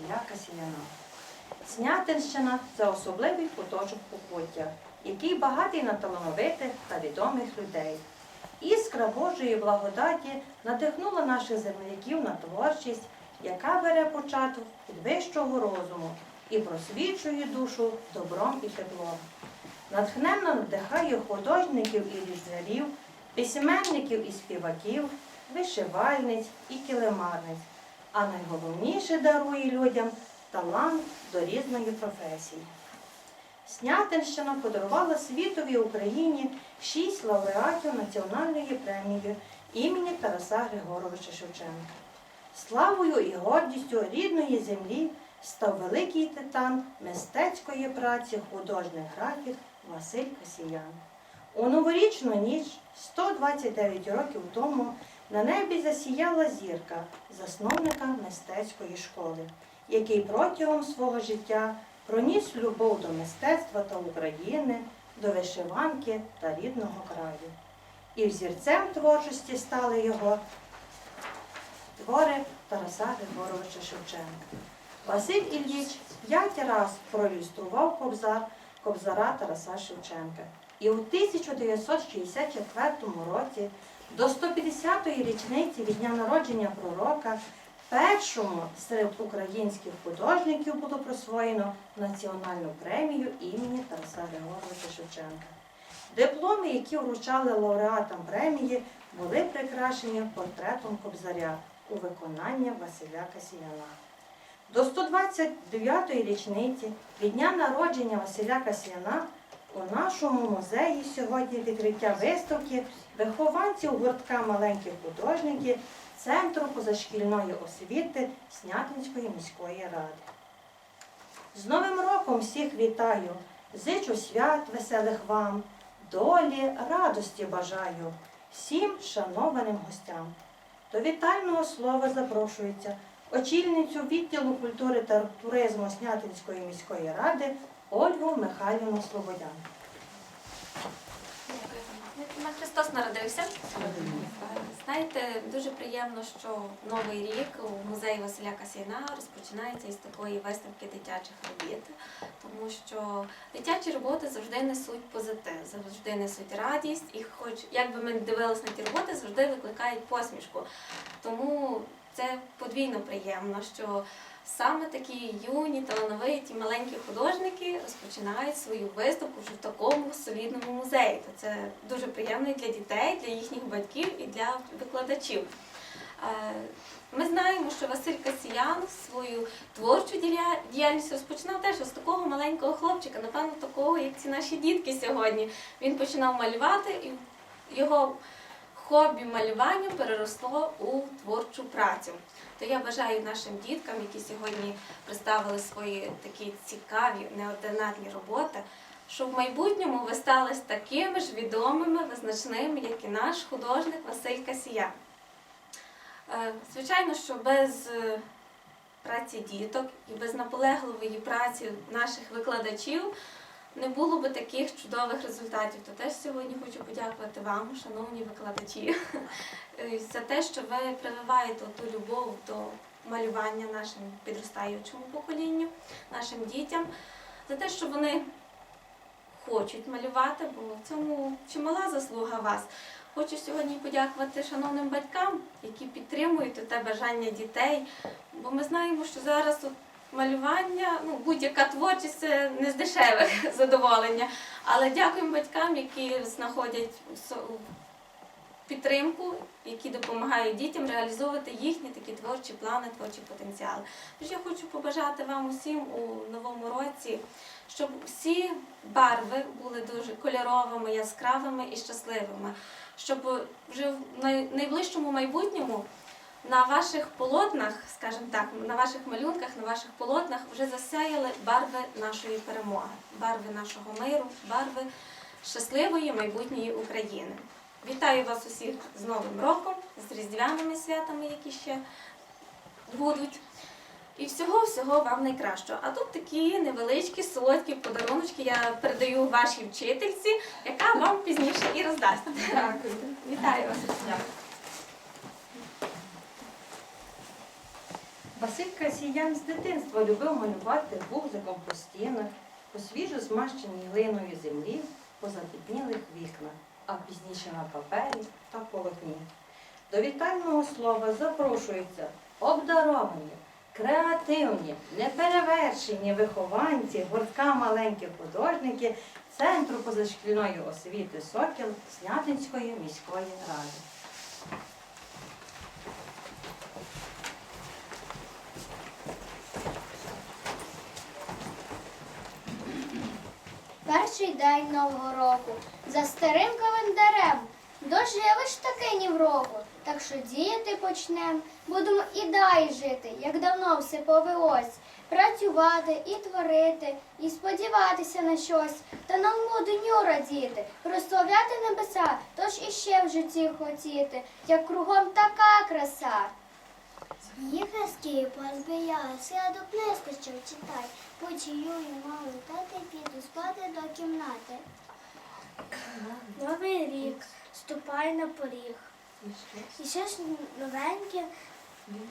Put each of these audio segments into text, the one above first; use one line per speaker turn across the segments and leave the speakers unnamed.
Василя Касіяна. Снятинщина це особливий куточок Покуття, який багатий на талановитих та відомих людей. Іскра Божої благодаті надихнула наших земляків на творчість, яка бере початок від вищого розуму і просвічує душу добром і теплом. Натхненно надихає художників і різарів, письменників і співаків, вишивальниць і килимарниць, а найголовніше дарує людям талант до різної професії. Снятинщина подарувала світовій Україні шість лауреатів національної премії імені Тараса Григоровича Шевченка. Славою і гордістю рідної землі став великий титан мистецької праці художник графік Василь Касіян. У новорічну ніч 129 років тому на небі засіяла зірка засновника мистецької школи, який протягом свого життя проніс любов до мистецтва та України, до вишиванки та рідного краю. І взірцем творчості стали його твори Тараса Григоровича Шевченка. Василь Ільїч п'ять раз проілюстрував кобзар кобзара Тараса Шевченка. І у 1964 році до 150-ї річниці від дня народження пророка першому серед українських художників було присвоєно національну премію імені Тараса Григоровича Шевченка. Дипломи, які вручали лауреатам премії, були прикрашені портретом кобзаря у виконанні Василя Касіяна. До 129-ї річниці від дня народження Василя Касьяна у нашому музеї сьогодні відкриття виставки вихованців гуртка маленьких художників Центру позашкільної освіти Снятинської міської ради. З Новим роком всіх вітаю, зичу свят веселих вам, долі, радості бажаю всім шанованим гостям. До вітального слова запрошується очільницю відділу культури та туризму Снятинської міської ради Ольгу Михайлівну Слободян.
На Христос народився. Знаєте, дуже приємно, що новий рік у музеї Василя Касіна розпочинається із такої виставки дитячих робіт, тому що дитячі роботи завжди несуть позитив, завжди несуть радість, і хоч як би ми дивилися на ті роботи, завжди викликають посмішку. Тому це подвійно приємно, що саме такі юні, талановиті, маленькі художники розпочинають свою виставку вже в такому солідному музеї. То це дуже приємно і для дітей, для їхніх батьків і для викладачів. Е, Ми знаємо, що Василь Касіян свою творчу діяльність розпочинав теж з такого маленького хлопчика, напевно, такого, як ці наші дітки сьогодні. Він починав малювати, і його хобі малювання переросло у творчу працю. То я бажаю нашим діткам, які сьогодні представили свої такі цікаві, неординарні роботи, щоб в майбутньому ви стали такими ж відомими, визначними, як і наш художник Василь Касія. Е, Звичайно, що без е, праці діток і без наполегливої праці наших викладачів не було би таких чудових результатів. То теж сьогодні хочу подякувати вам, шановні викладачі, е, за те, що ви прививаєте ту любов до малювання нашому підростаючому поколінню, нашим дітям, за те, що вони хочуть малювати, бо в цьому чимала заслуга вас. Хочу сьогодні подякувати шановним батькам, які підтримують те бажання дітей, бо ми знаємо, що зараз малювання, ну будь-яка творчість це не з дешевих задоволення. Але дякуємо батькам, які знаходять підтримку, які допомагають дітям реалізовувати їхні такі творчі плани, творчі потенціали. Тож я хочу побажати вам усім у новому році, щоб всі барви були дуже кольоровими, яскравими і щасливими, щоб вже в найближчому майбутньому на ваших полотнах, скажімо так, на ваших малюнках, на ваших полотнах вже засяяли барви нашої перемоги, барви нашого миру, барви щасливої майбутньої України. Вітаю вас усіх з Новим роком, з різдвяними святами, які ще будуть. і всього-всього вам найкращого. А тут такі невеличкі, солодкі подаруночки я передаю вашій вчительці, яка вам пізніше і роздасть.
Дякую.
Вітаю вас.
Василь Касіян з дитинства любив малювати вузиком по стінах, по свіжо змащеній глиною землі, по запітнілих вікнах, а пізніше на папері та полотні. До вітального слова запрошуються обдаровані, креативні, неперевершені вихованці, гуртка маленькі художники Центру позашкільної освіти Сокіл Снятинської міської ради.
Перший день нового року за старим календарем. Дожили ж таки ні в року, так що діяти почнем. Будемо і далі жити, як давно все повелось. Працювати і творити, і сподіватися на щось, та новому дню радіти, прославляти небеса, тож іще в житті хотіти, як кругом така краса. Їхаски позбиялась, я до книжку що читай, почую маму, тати піду спати до кімнати. Новий рік, ступай на поріг. І щось новеньке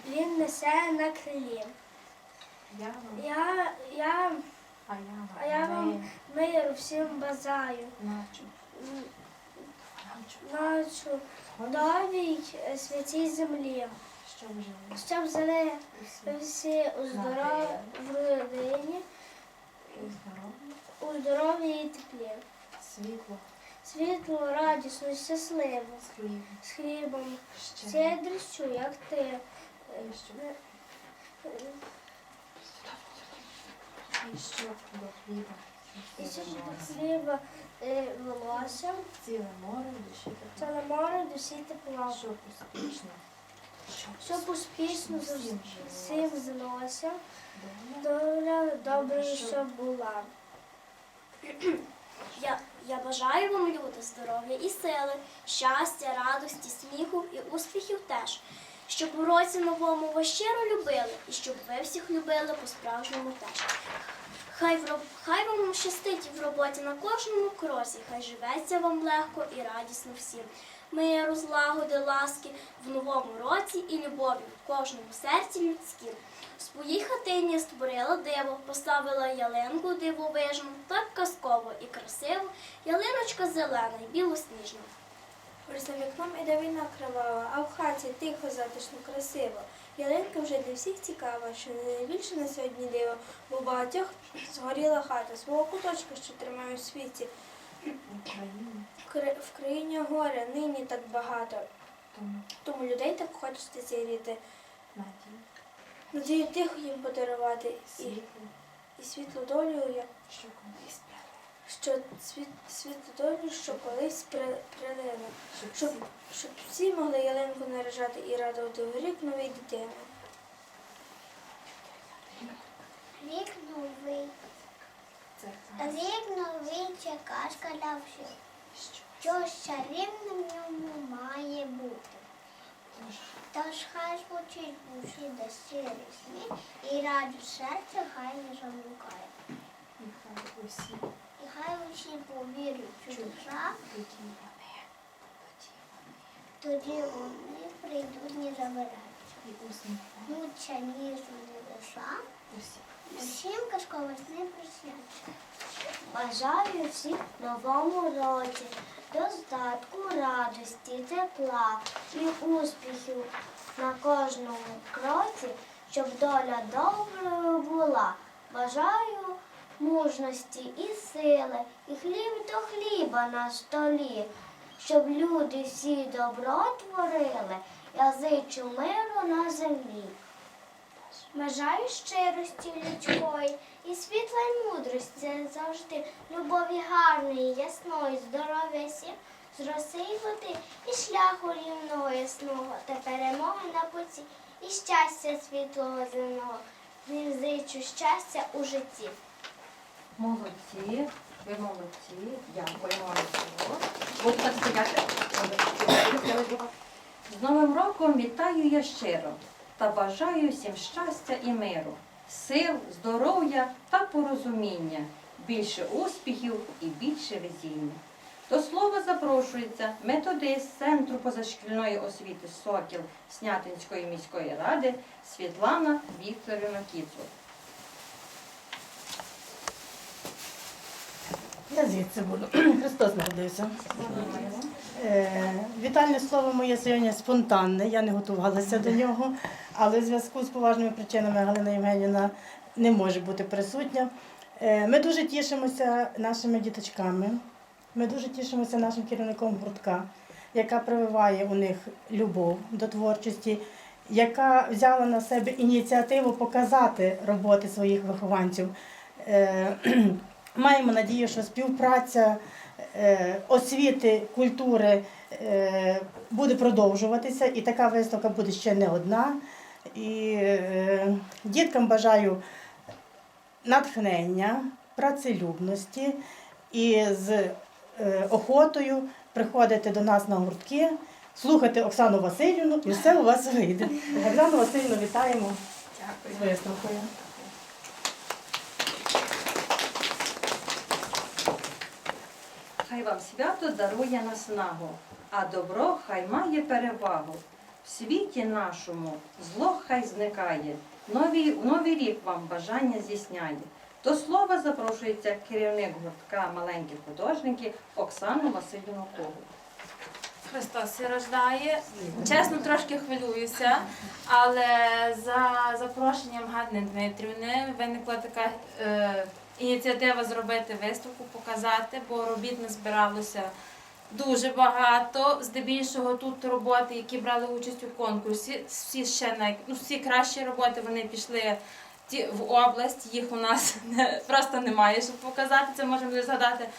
він несе на крилі. Я, я, а я вам миру всім бажаю. Ночу новій е, святій землі. Щоб жили всі у здоров'ї в родині, у здоров'ї. І теплі.
Світло,
Світло, радісно, щасливо, з хлібом,
ще,
щедрістю, як ти.
і що? До хліба,
І ще ж до хліба? Е, волосся,
ціле море, душі
це на море душі тепла.
що успішно,
Щоб успішно
Всім
всім здалося,
доля,
доброю, щоб була.
Я, я бажаю вам, люди, здоров'я і сили, щастя, радості, сміху і успіхів теж. Щоб у році новому вас щиро любили, і щоб ви всіх любили по-справжньому теж. Хай, в, хай вам щастить в роботі на кожному кросі, хай живеться вам легко і радісно всім. Миру, злагоди, ласки в новому році і любові в кожному серці людськім. В своїй хатині створила диво, поставила ялинку дивовижну, так казково і красиво, ялиночка зелена й білосніжна.
За вікном іде війна кривава, а в хаті тихо, затишно, красиво. Ялинка вже для всіх цікава, що не найбільше на сьогодні диво, бо багатьох згоріла хата, свого куточка, що тримає у світі.
Україна,
В країні горя нині так багато,
тому
тому людей так хочеться зігріти. Надію тихо їм подарувати і,
світло,
і світлу долю, я-
що колись прямо,
що світ, світлу долю, що колись при, прилине.
щоб
Щоб,
всі
щоб всі могли ялинку наряжати і радувати у рік новій дитини.
Рік новий,
це
рік новий чекаш калявши,
що
чарівним в ньому має бути.
тож
хай звучить в уші до щирі сміх, і радість серця хай не замукає.
і хай усі
І хай усі повірять, душа,
тоді вони, тоді вони
прийдуть не забирають.
і усміхнені
Муча ніжно
усі.
усім казковосні.
Бажаю всіх новому році, достатку, радості, тепла і успіхів на кожному кроці, щоб доля доброю була. Бажаю мужності і сили, і хліб до хліба на столі, щоб люди всі добро творили, я зичу миру на землі.
Бажаю щирості людської
І світла й мудрості завжди, любові гарної, ясної, здоров'я всім, з роси й води, і шляху рівного ясного, та перемоги на путі, і щастя світлого земного, Ним щастя у житті.
Молодці, ви молодці, дякуємо. З Новим роком вітаю я щиро. Та бажаю всім щастя і миру, сил, здоров'я та порозуміння, більше успіхів і більше везіння. До слова запрошується методист Центру позашкільної освіти Сокіл Снятинської міської ради Світлана Вікторівна Кіцур.
Я звідси буду. Христос народився. Е, вітальне слово моє сьогодні спонтанне, я не готувалася до нього, але в зв'язку з поважними причинами Галина Євгенівна не може бути присутня. Е, ми дуже тішимося нашими діточками, ми дуже тішимося нашим керівником гуртка, яка прививає у них любов до творчості, яка взяла на себе ініціативу показати роботи своїх вихованців. Е, Маємо надію, що співпраця освіти, культури е, буде продовжуватися, і така виставка буде ще не одна. І е, діткам бажаю натхнення, працелюбності і з е, охотою приходити до нас на гуртки, слухати Оксану Васильівну, і все у вас вийде. Оксану Васильівну вітаємо з виставкою.
Хай вам свято дарує наснагу, а добро хай має перевагу. В світі нашому зло хай зникає, новий, новий рік вам бажання здійсняє. До слова запрошується керівник гуртка маленьких художників Оксану Васильівну Когут.
Христос рождає. Чесно, трошки хвилююся, але за запрошенням Ганни Дмитрівни виникла така е, ініціатива зробити виставку, показати, бо робіт не збиралося дуже багато. Здебільшого тут роботи, які брали участь у конкурсі, всі ще най, ну, всі кращі роботи вони пішли. В область їх у нас не, просто немає, щоб показати. Це можемо згадати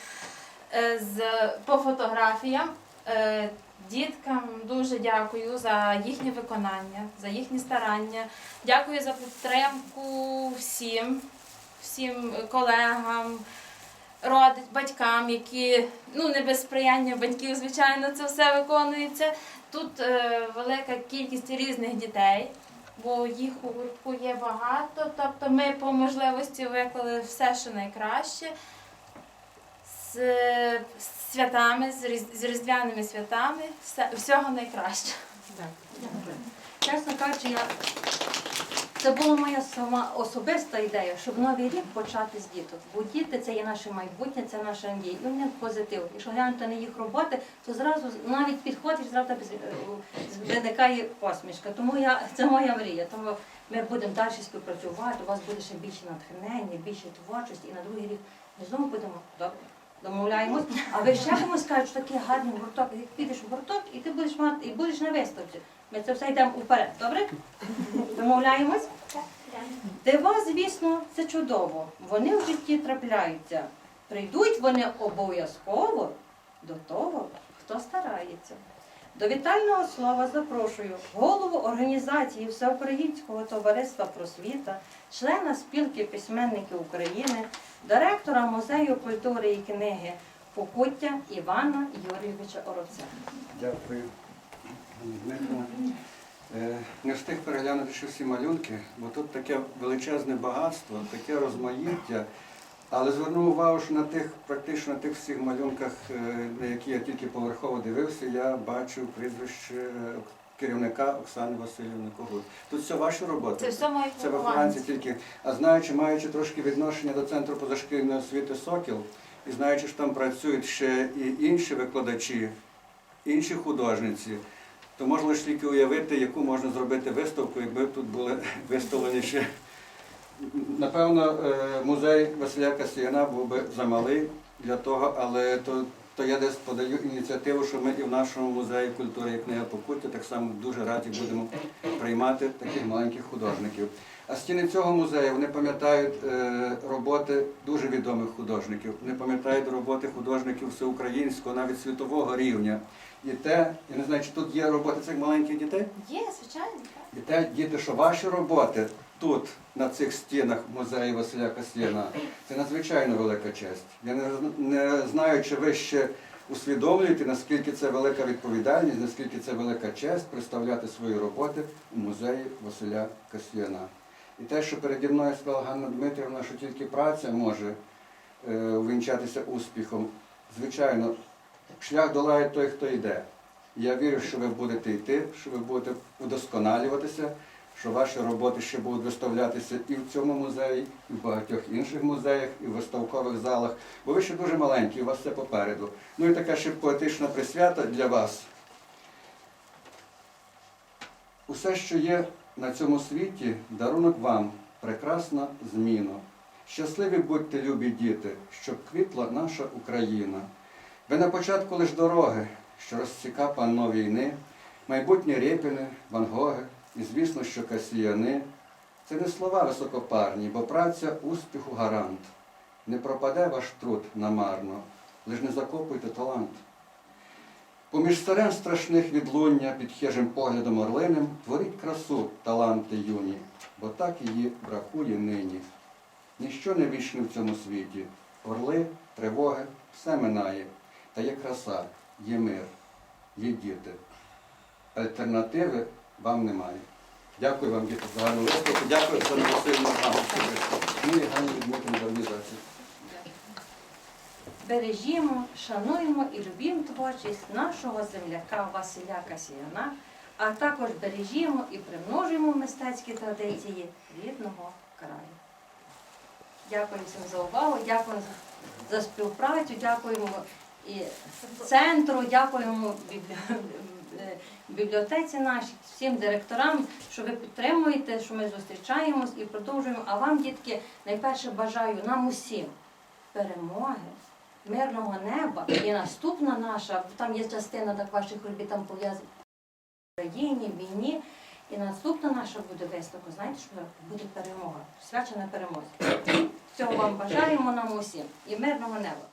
е, з, по фотографіям. Е, Діткам дуже дякую за їхнє виконання, за їхні старання. Дякую за підтримку всім, всім колегам, родич, батькам, які ну не без сприяння батьків, звичайно, це все виконується. Тут е, велика кількість різних дітей, бо їх у гуртку є багато. Тобто ми по можливості виклали все, що найкраще з святами, з різдвяними святами, всього найкраще.
Чесно кажучи, я... це була моя сама особиста ідея, щоб новий рік почати з діток. Бо діти це є наше майбутнє, це наша надія. І вони позитив. Якщо глянути на їх роботи, то зразу навіть підходиш, зразу е, виникає посмішка. Тому я це моя мрія. Тому ми будемо далі співпрацювати. У вас буде ще більше натхнення, більше творчості, і на другий рік ми знову будемо добре. Домовляємось, а ви ще комусь кажуть, що такий гарний гурток, як підеш в гурток, і ти будеш мати, і будеш на виставці. Ми це все йдемо вперед, добре? Домовляємось? Дива, звісно, це чудово. Вони в житті трапляються. Прийдуть вони обов'язково до того, хто старається. До вітального слова запрошую голову організації Всеукраїнського товариства просвіта, члена спілки письменників України, директора музею культури і книги Покуття Івана Юрійовича Оробця.
Дякую, Дмитро. Е, Не встиг переглянути ще всі малюнки, бо тут таке величезне багатство, таке розмаїття. Але звернув увагу, що на тих, практично на тих всіх малюнках, е, на які я тільки поверхово дивився, я бачив прізвище е, керівника Оксани Васильівни Когут. Тут все ваші роботи.
Це все мої
Це вихованці. тільки. А знаючи, маючи трошки відношення до центру позашкільної освіти Сокіл, і знаючи, що там працюють ще і інші викладачі, інші художниці, то можна лише тільки уявити, яку можна зробити виставку, якби тут були виставлені ще. Напевно, е, музей Василя Касіяна був би замалий для того, але то, то я десь подаю ініціативу, що ми і в нашому музеї культури і книга Покуття так само дуже раді будемо приймати таких маленьких художників. А стіни цього музею вони пам'ятають е, роботи дуже відомих художників. Вони пам'ятають роботи художників всеукраїнського, навіть світового рівня. І те, я не знаю, чи тут є роботи цих маленьких дітей.
Є, звичайно.
І те, діти, що ваші роботи тут, на цих стінах музею Василя Касьяна, це надзвичайно велика честь. Я не, не знаю, чи ви ще усвідомлюєте, наскільки це велика відповідальність, наскільки це велика честь представляти свої роботи у музеї Василя Касьяна. І те, що переді мною сказала Ганна Дмитрівна, що тільки праця може е, увінчатися успіхом, звичайно, шлях долає той, хто йде. Я вірю, що ви будете йти, що ви будете удосконалюватися, що ваші роботи ще будуть виставлятися і в цьому музеї, і в багатьох інших музеях, і в виставкових залах, бо ви ще дуже маленькі, у вас все попереду. Ну і така ще поетична присвята для вас. Усе, що є на цьому світі, дарунок вам, прекрасна зміна. Щасливі будьте, любі діти, щоб квітла наша Україна. Ви на початку лиш дороги, що розсіка панно війни, майбутні рєпіни, вангоги і, звісно, що касіяни. Це не слова високопарні, бо праця успіху гарант. Не пропаде ваш труд намарно, лиш не закопуйте талант. Поміж старем страшних відлуння під хижим поглядом орлиним творіть красу, таланти юні, бо так її бракує нині. Ніщо не вічне в цьому світі. Орли, тривоги, все минає. Та є краса, є мир, є діти. Альтернативи вам немає. Дякую вам, діти, за гарну виступу. Дякую за негативну грамоту. Ну і Ганні Дмитрівні за організацію.
Бережімо, шануємо і любімо творчість нашого земляка Василя Касіяна, а також бережімо і примножуємо мистецькі традиції рідного краю. Дякую всім за увагу, дякую за співпрацю, дякуємо і центру, дякуємо е, бібліотеці нашій, всім директорам, що ви підтримуєте, що ми зустрічаємось і продовжуємо. А вам, дітки, найперше бажаю нам усім перемоги, мирного неба. І наступна наша, там є частина так ваших робіт, там пов'язана в Україні, війні. І наступна наша буде виставка, знаєте, що буде перемога, свячена перемога. Цього вам бажаємо нам усім і мирного неба.